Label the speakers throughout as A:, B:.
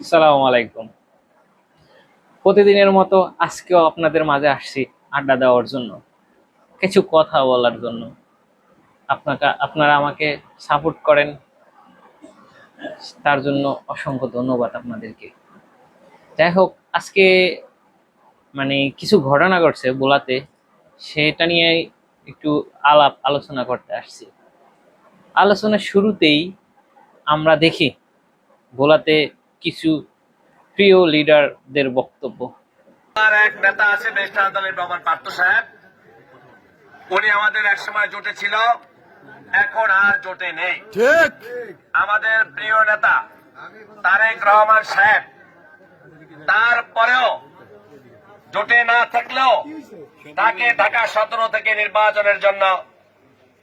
A: সালাম আলাইকুম। প্রতিদিনের মতো আজকেও আপনাদের মাঝে আসছি আড্ডা দেওয়ার জন্য। কিছু কথা বলার জন্য। আপনাকে, আপনারা আমাকে সাপোর্ট করেন। তার জন্য অসংখ্য ধন্যবাদ আপনাদেরকে। যাই হোক, আজকে মানে কিছু ঘটনা ঘটছে বোলাতে। সেটা নিয়ে একটু আলাপ আলোচনা করতে আসছি। আলোচনার শুরুতেই আমরা দেখি ভোলাতে কিছু প্রিয় লিডারদের বক্তব্য।
B: আর এক নেতা আছে বেস্টার দলের রহমান পার্থ সাহেব। উনি আমাদের এক সময় জোটে ছিল এখন আর জোটে নেই।
C: ঠিক।
B: আমাদের প্রিয় নেতা তারেক রহমান সাহেব তারপরেও জোটে না থাকলেও তাকে ঢাকা সতেরো থেকে নির্বাচনের জন্য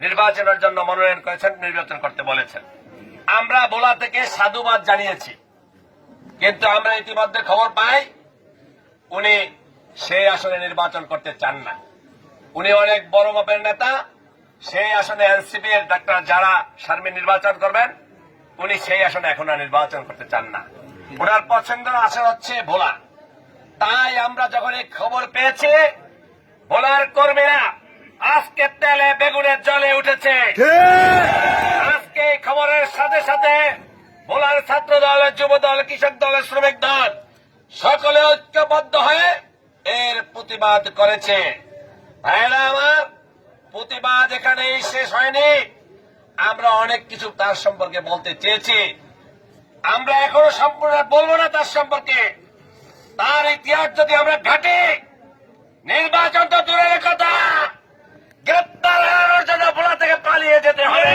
B: নির্বাচনের জন্য মনোনয়ন করেছেন নির্বাচন করতে বলেছেন। আমরা বোলা থেকে সাধুবাদ জানিয়েছি। কিন্তু আমরা ইতিমধ্যে খবর পাই উনি সেই আসনে নির্বাচন করতে চান না। উনি অনেক বড় মাপের নেতা সেই আসনে এনসিপি এর ডাক্তার যারা শারমিন নির্বাচন করবেন উনি সেই আসনে এখন আর নির্বাচন করতে চান না। ওনার পছন্দের আসন হচ্ছে ভোলা তাই আমরা যখন এই খবর পেয়েছি ভোলার কর্মীরা আজকে তেলে বেগুনের জলে উঠেছে। আজকে এই খবরের সাথে সাথে ছাত্র দল, যুব দল, কৃষক দল, শ্রমিক দল, সকলে ঐক্যবদ্ধ হয়ে এর প্রতিবাদ করেছে। ভাইরা আমার, প্রতিবাদ এখানেই শেষ হয়নি। আমরা অনেক কিছু তার সম্পর্কে বলতে চেয়েছি। আমরা এখনও সম্পূর্ণ বলব না তার সম্পর্কে। তার ইতিহাস যদি আমরা ঘাটি, নির্বাচন তো দূরের কথা। গ্রেপ্তার এড়ানোর জন্য ভোলা থেকে পালিয়ে যেতে হবে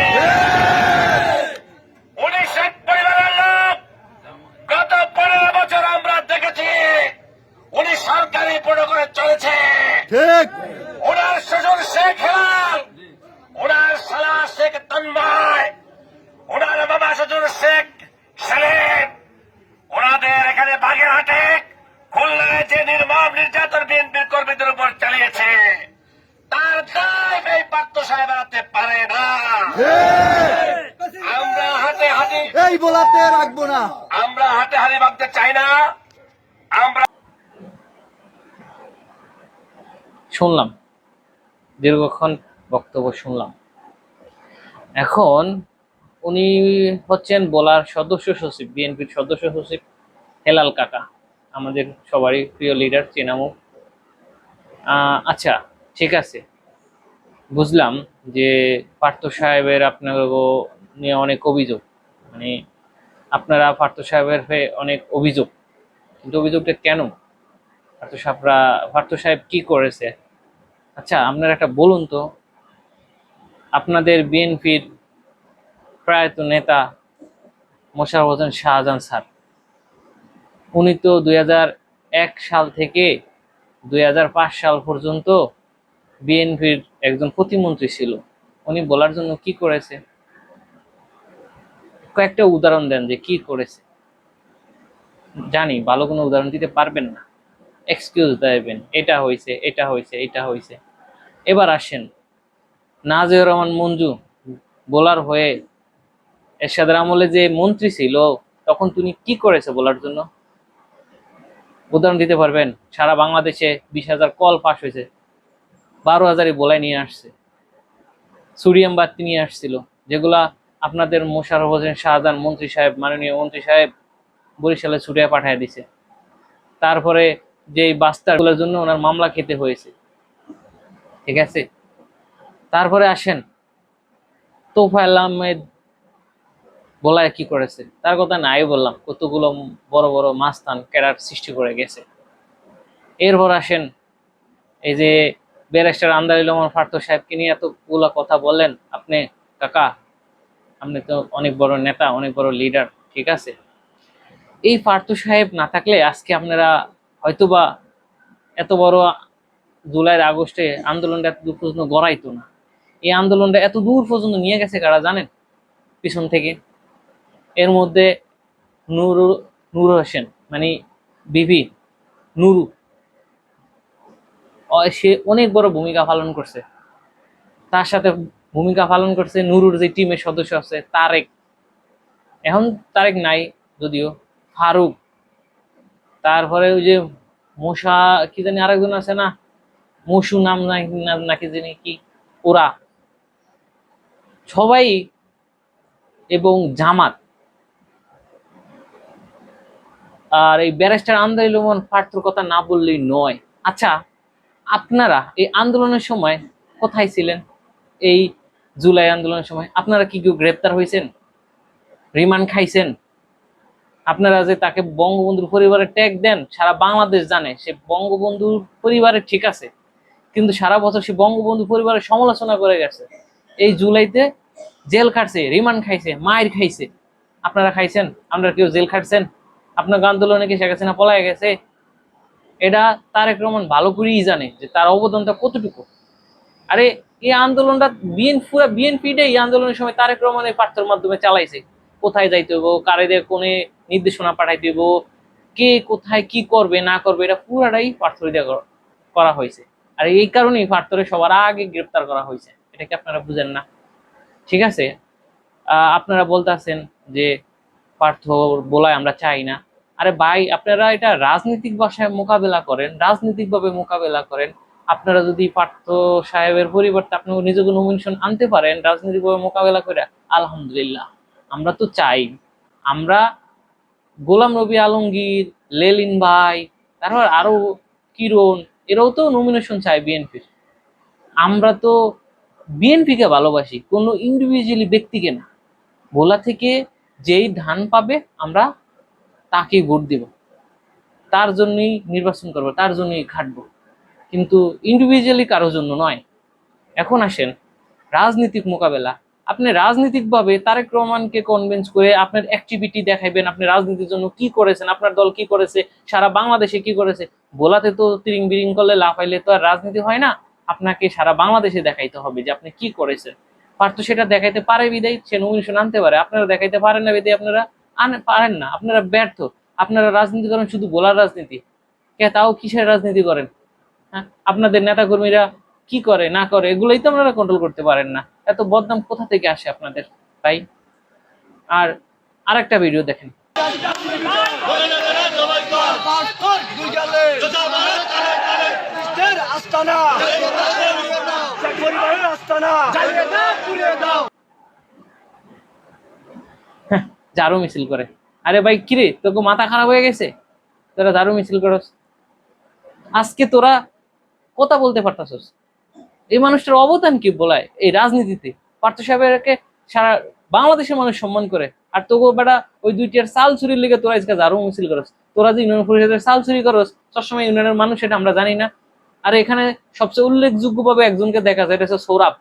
B: উনি শেখ পরিবারের লোক গত পনেরো বছর আমরা দেখেছি উনি সরকারি প্রোটোকলে চলেছে।
C: ঠিক।
B: ওনার শ্বশুর শেখ হেলাল ওনার সালা শেখ তন্ময় ওনার বাবা শ্বশুর শেখ সেলিম। ওনাদের এখানে বাগেরহাটে খুলনায় যে নির্মম নির্যাতন বিএনপির কর্মীদের উপর চালিয়েছে তার দায় এই পার্থ সাহেব এড়াতে পারে না। আমরা হাতে হাতে
C: এই বলাতে রাখব না।
B: আমরা হাতে হাতে ভাবতে চাই না।
A: শুনলাম, দীর্ঘক্ষণ বক্তব্য শুনলাম। এখন উনি হচ্ছেন বলার সদস্য সচিব, বিএনপির সদস্য সচিব হেলাল কাকা, আমাদের সবারই প্রিয় লিডার চেনামুখ। আচ্ছা ঠিক আছে। বুঝলাম যে পার্থ সাহেবের আপনার নিয়ে অনেক অভিযোগ মানে আপনারা পার্থ সাহেবের হয়ে অনেক অভিযোগ কিন্তু অভিযোগটা কেন? পার্থ সাহেবরা পার্থ সাহেব কি করেছে? আচ্ছা আপনারা একটা বলুন তো। আপনাদের বিএনপির প্রয়াত নেতা মোশারফ হোসেন শাহজাহান স্যার, উনি তো দুই সাল থেকে দুই হাজার পাঁচ সাল পর্যন্ত বিএনপির একজন প্রতিমন্ত্রী ছিল। উনি বলার জন্য কি করেছে? কয়েকটা উদাহরণ দেন যে কি করেছে। জানি, ভালো কোনো উদাহরণ দিতে পারবেন না। এক্সকিউজ দেবেন, এটা হয়েছে এটা হয়েছে এটা হয়েছে এবার আসেন, নাজিউর রহমান মঞ্জু, বোলার হয়ে এরশাদের আমলে যে মন্ত্রী ছিল, তখন তুমি কি করেছে বলার জন্য? উদাহরণ দিতে পারবেন, সারা বাংলাদেশে বিশ হাজার কল পাস হয়েছে। বারো হাজারই বোলাই নিয়ে আসছে। সুরিয়াম বাতি নিয়ে আসছিল, যেগুলা আপনাদের মোশারফ হোসেন শাহজাহান মন্ত্রী সাহেব, মাননীয় মন্ত্রী সাহেব বরিশালে ছুটিয়ে পাঠিয়ে দিছে। তারপরে যে এই বাস্তাগুলোর জন্য ওনার মামলা খেতে হয়েছে। ঠিক আছে? তারপরে আসেন। তোফায়েল আহমেদ বলায় কি করেছে? তার কথা নাই বললাম। কতগুলো বড় বড় মাস্তান ক্যাডার সৃষ্টি করে গেছে। এরপর আসেন এই যে ব্যারিস্টার আন্দারিল রহমান ফার্ত সাহেবকে নিয়ে এতগুলো কথা বললেন। আপনি, কাকা, আপনি তো অনেক বড় নেতা, অনেক বড় লিডার ঠিক আছে? এই পার্থ সাহেব না থাকলে আজকে আপনারা হয়তোবা এত বড় জুলাইয়ের আগস্টে আন্দোলনটা এত দূর পর্যন্ত গড়াইতো না। এই আন্দোলনটা এত দূর পর্যন্ত নিয়ে গেছে কারা জানেন? পিছন থেকে। এর মধ্যে নূর নূর হোসেন মানে বিবি, নুরু। সে অনেক বড় ভূমিকা পালন করছে। তার সাথে ভূমিকা পালন করছে নুরুর যে টিমের সদস্য আছে, তারেক। এখন তারেক নাই, যদিও। ফারুক। তারপরে ওই যে মশা কি জানি আরেকজন আছে না? মসু নাম নাকি জানি কি? ওরা। সবাই এবং জামাত। আর এই ব্যারিস্টার আন্দাই লোমন পার্থর কথা না বললেই নয়। আচ্ছা আপনারা এই আন্দোলনের সময় কোথায় ছিলেন? এই জুলাই আন্দোলনের সময় আপনারা কি কেউ গ্রেপ্তার হয়েছেন? রিমান্ড খাইছেন? আপনারা যে তাকে বঙ্গবন্ধুর পরিবারের ট্যাগ দেন, সারা বাংলাদেশ জানে সে বঙ্গবন্ধুর পরিবারের ঠিক আছে। কিন্তু সারা বছর সে বঙ্গবন্ধু পরিবারের সমালোচনা করে গেছে। এই জুলাইতে জেল খাটছে, রিমান্ড খাইছে মায়ের খাইছে। আপনারা খাইছেন? আপনারা কেউ জেল খাটছেন? আপনার আন্দোলনে কি শেখ হাসিনা পলায় গেছে? এটা তারেক রহমান ভালো করেই জানে যে তার অবদানটা কতটুকু। আরে, এই আন্দোলনটা বিএন, পুরা এই আন্দোলনের সময় তারেক রহমান এই পার্থর মাধ্যমে চালাইছে। কোথায় যাইতে হইব কারেদের কোনে নির্দেশনা পাঠাইতে হইব কে কোথায় কি করবে, না করবে, এটা পুরাটাই পার্থর করা- হয়েছে। আর এই কারণেই পার্থরে সবার আগে গ্রেপ্তার করা হয়েছে। এটা কি আপনারা বুঝেন না? ঠিক আছে? আপনারা বলতেছেন যে পার্থ বলায় আমরা চাই না। আরে ভাই, আপনারা এটা রাজনৈতিক ভাষায় মোকাবেলা করেন, রাজনৈতিকভাবে মোকাবেলা করেন। আপনারা যদি পার্থ সাহেবের পরিবর্তে আপনি নিজেকে নমিনেশন আনতে পারেন, রাজনৈতিকভাবে মোকাবেলা করে, আলহামদুলিল্লাহ। আমরা তো চাই। আমরা গোলাম রবি আলমগীর, লেলিন ভাই, তারপর আরও কিরণ, এরাও তো নমিনেশন চায় বিএনপির আমরা তো বিএনপিকে ভালোবাসি, কোনো ইন্ডিভিজুয়ালি ব্যক্তিকে না। ভোলা থেকে যেই ধান পাবে, আমরা তাকেই ভোট দিব। তার জন্যই নির্বাচন করব, তার জন্যই খাটবো। কিন্তু ইন্ডিভিজুয়ালি কারোর জন্য নয়। এখন আসেন, রাজনৈতিক মোকাবেলা। আপনি রাজনৈতিকভাবে তারেক রহমানকে কনভিন্স করে আপনার অ্যাক্টিভিটি দেখাইবেন, আপনি রাজনীতির জন্য কি করেছেন, আপনার দল কি করেছে, সারা বাংলাদেশে কি করেছে বলাতে তো তিরিং বিরিং করলে লাফাইলে তো আর রাজনীতি হয় না। আপনাকে সারা বাংলাদেশে দেখাইতে হবে যে আপনি কি করেছেন। পারতো সেটা দেখাইতে পারে বিদায়, সে নমিনেশন আনতে পারে। আপনারা দেখাইতে পারেন না বিদায়, আপনারা আন- পারেন না। আপনারা ব্যর্থ। আপনারা রাজনীতি করেন শুধু গোলার রাজনীতি। কে তাও কিসের রাজনীতি করেন? হ্যাঁ? আপনাদের নেতাকর্মীরা কি করে, না করে, এগুলোই তো আপনারা কন্ট্রোল করতে পারেন না। এত বদনাম কোথা থেকে আসে আপনাদের তাই আর আরেকটা ভিডিও দেখেন।
C: পরিবারের
A: ঝাড়ু মিছিল করে। আরে ভাই কিরে তোকে মাথা খারাপ হয়ে গেছে? তোরা ঝাড়ু মিছিল করস। আজকে তোরা কথা বলতে পারতাছস এই মানুষটার অবদান কি বলায়? এই রাজনীতিতে? পার্থ সাহেবকে সারা বাংলাদেশের মানুষ সম্মান করে। আর তোকে বেটা, ওই দুইটার সাল চুরির লেগে তোরা আজকে ঝাড়ু মিছিল করস। তোরা যে ইউনিয়ন পরিষদের সাল চুরি করস, সবসময় ইউনিয়নের মানুষ এটা আমরা জানি না। আর এখানে সবচেয়ে উল্লেখযোগ্য ভাবে একজনকে দেখা যায়, এটা হচ্ছে সৌরভ।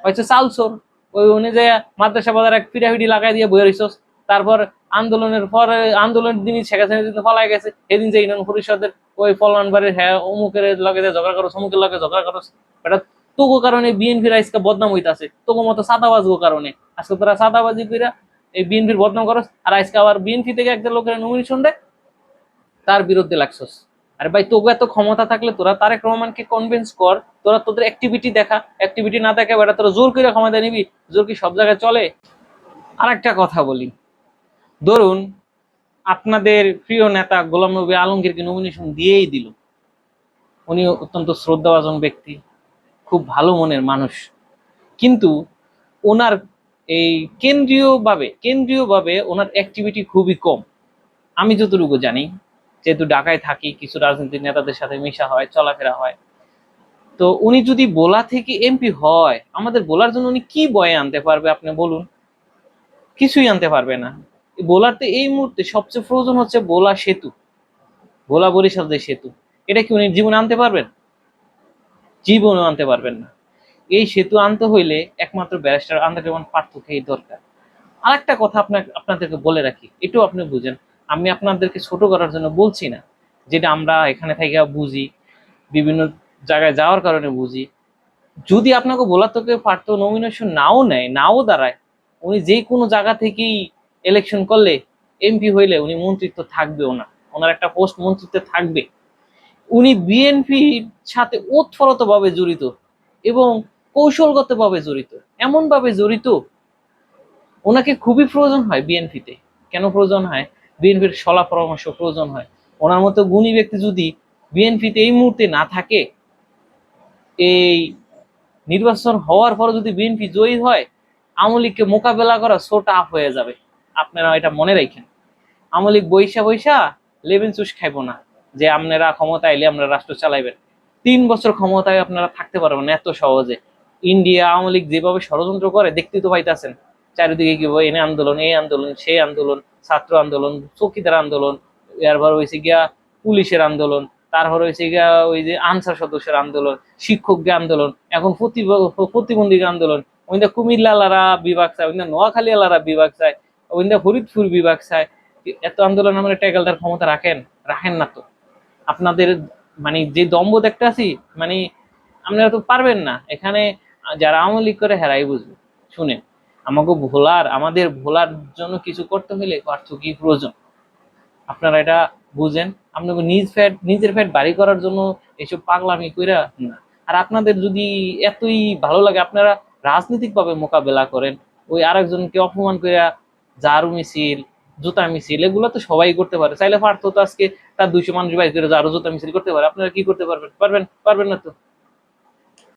A: হচ্ছে চাল চোর। ওই অনুযায়ী মাদ্রাসা বাজার এক পিড়াপিড়ি লাগাই দিয়ে বয়ে রইছস। তারপর আন্দোলনের পরে, আন্দোলনের দিনই শেখ হাসিনা দিন ফলাই গেছে এদিন যে ইউনিয়ন পরিষদের ওই ফলন বাড়ির হ্যাঁ অমুকের লগে ঝগড়া করো অমুকের লগে ঝগড়া করো এটা তোগো কারণে বিএনপির আজকে বদনাম হইতাছে। তোগো মতো সাদাবাজগো কারণে। আজকে তোরা সাদাবাজি কইরা এই বিএনপির বদনাম করস, আর আজকে আবার বিএনপি থেকে একটা লোকের নমিনেশন দেয় তার বিরুদ্ধে লাগছস। আরে ভাই তোকে এত ক্ষমতা থাকলে তোরা তারেক রহমানকে কনভিন্স কর, তোরা তোদের অ্যাক্টিভিটি দেখা অ্যাক্টিভিটি না দেখা বেটা তোরা জোর করে ক্ষমতা নিবি, জোর কি সব জায়গায় চলে? আর একটা কথা বলি। ধরুন আপনাদের প্রিয় নেতা গোলাম নবী আলমগীরকে নমিনেশন দিয়েই দিল। উনি অত্যন্ত শ্রদ্ধাভাজন ব্যক্তি, খুব ভালো মনের মানুষ। কিন্তু ওনার এই কেন্দ্রীয়ভাবে কেন্দ্রীয়ভাবে ওনার অ্যাক্টিভিটি খুবই কম। আমি যতটুকু জানি, যেহেতু ঢাকায় থাকি, কিছু রাজনৈতিক নেতাদের সাথে মিশা হয়, চলাফেরা হয়। তো উনি যদি বোলা থেকে এমপি হয়, আমাদের বোলার জন্য উনি কি বয়ে আনতে পারবে আপনি বলুন? কিছুই আনতে পারবে না। বোলার এই মুহূর্তে সবচেয়ে প্রয়োজন হচ্ছে বোলা সেতু। বোলা বরিশাল যে সেতু। এটা কি উনি জীবনে আনতে পারবেন? জীবনেও আনতে পারবেন না। এই সেতু আনতে হইলে একমাত্র ব্যারিস্টার আন্দোলন পার্থক্যই দরকার। আরেকটা কথা আপনার আপনাদেরকে বলে রাখি, এটাও আপনি বুঝেন। আমি আপনাদেরকে ছোট করার জন্য বলছি না যেটা আমরা এখানে থেকে বুঝি, বিভিন্ন জায়গায় যাওয়ার কারণে বুঝি। যদি আপনাকে বলার তোকে পার্থ নমিনেশন নাও নেয়, নাও দাঁড়ায়, উনি যে কোনো জায়গা থেকেই ইলেকশন করলে এমপি হইলে উনি মন্ত্রিত্ব থাকবেও না। ওনার একটা পোস্ট মন্ত্রিত্বে থাকবে। উনি বিএনপির সাথে ওতপ্রোতভাবে জড়িত এবং কৌশলগতভাবে জড়িত। এমনভাবে জড়িত, ওনাকে খুবই প্রয়োজন হয় বিএনপিতে কেন প্রয়োজন হয়? বিএনপির সলা পরামর্শ প্রয়োজন হয়। ওনার মতো গুণী ব্যক্তি যদি বিএনপিতে এই মুহূর্তে না থাকে, এই নির্বাচন হওয়ার পর যদি বিএনপি জয়ী হয়, আওয়ামী লীগকে মোকাবেলা করা সো টাফ হয়ে যাবে। আপনারা এটা মনে রাখেন। আওয়ামী লীগ বৈশা বৈশা লেবেন চুষ খাইব না, যে আপনারা ক্ষমতা এলে আপনারা রাষ্ট্র চালাইবেন। তিন বছর ক্ষমতায় আপনারা থাকতে পারবেন এত সহজে। ইন্ডিয়া আওয়ামী লীগ যেভাবে ষড়যন্ত্র করে, দেখতে তো পাইতেছেন। চারিদিকে কি এনে আন্দোলন, এই আন্দোলন, সেই আন্দোলন, ছাত্র আন্দোলন, চৌকিদার আন্দোলন, এরপর হয়েছে গিয়া পুলিশের আন্দোলন, তারপর হয়েছে গিয়া ওই যে আনসার সদস্যের আন্দোলন, শিক্ষকদের আন্দোলন, এখন প্রতিব- প্রতিবন্ধীর আন্দোলন। ওইটা কুমিল্লালারা বিভাগ চায় ওইটা নোয়াখালী আলারা বিভাগ চায়। ওইটা ফরিদপুর বিভাগ চায়, এত আন্দোলন আমরা টেকালদার ক্ষমতা রাখেন রাখেন না তো। আপনাদের মানে যে দম্ভ দেখতে আছি মানে আপনারা তো পারবেন না। এখানে যারা আওয়ামী লীগ করে, হেরাই বুঝবে। শুনেন, আমাকে ভোলার, আমাদের ভোলার জন্য কিছু করতে হলে কি প্রয়োজন? আপনারা এটা বুঝেন। আপনাকে নিজ ফ্যাট, নিজের ফ্যাট বাড়ি করার জন্য এসব পাগলামি কইরা না। আর আপনাদের যদি এতই ভালো লাগে, আপনারা রাজনৈতিকভাবে মোকাবেলা করেন, ওই আরেকজনকে অপমান কইরা ঝাড়ু মিছিল, জুতা মিছিল, এগুলো তো সবাই করতে পারে। চাইলে পারতো তো আজকে তার দুইশো মানুষ বাইর করে ঝাড়ু, জুতা মিছিল করতে পারে। আপনারা কি করতে পারবেন? পারবেন? পারবেন না তো?